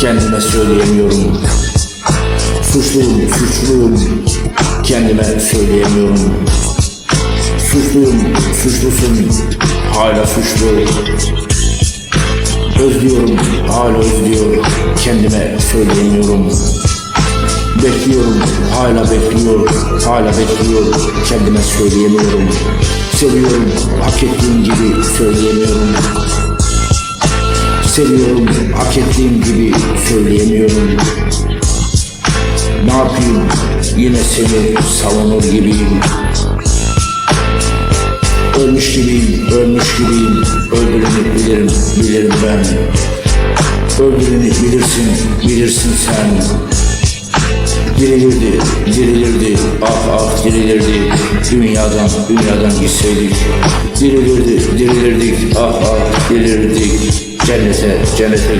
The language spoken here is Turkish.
kendime söyleyemiyorum. Suçluyum, suçluyum. Kendime söyleyemiyorum. Suçluyum, suçlusun. Hala suçlu. Özlüyorum, hala özlüyor kendime söyleyemiyorum. Bekliyorum, hala bekliyor, hala bekliyor, kendime söyleyemiyorum. Seviyorum, hak ettiğim gibi söyleyemiyorum. Seviyorum, hak ettiğim gibi söyleyemiyorum. Ne yapayım, yine seni savunur gibiyim. Ölmüş gibiyim, ölmüş gibiyim, öldüreni bilirim, bilirim ben. Öldüreni bilirsin, bilirsin sen. Dirilirdi, dirilirdi, ah ah dirilirdi Dünyadan, dünyadan gitseydik Dirilirdi, dirilirdik, ah ah dirilirdik Genesis, Genesis.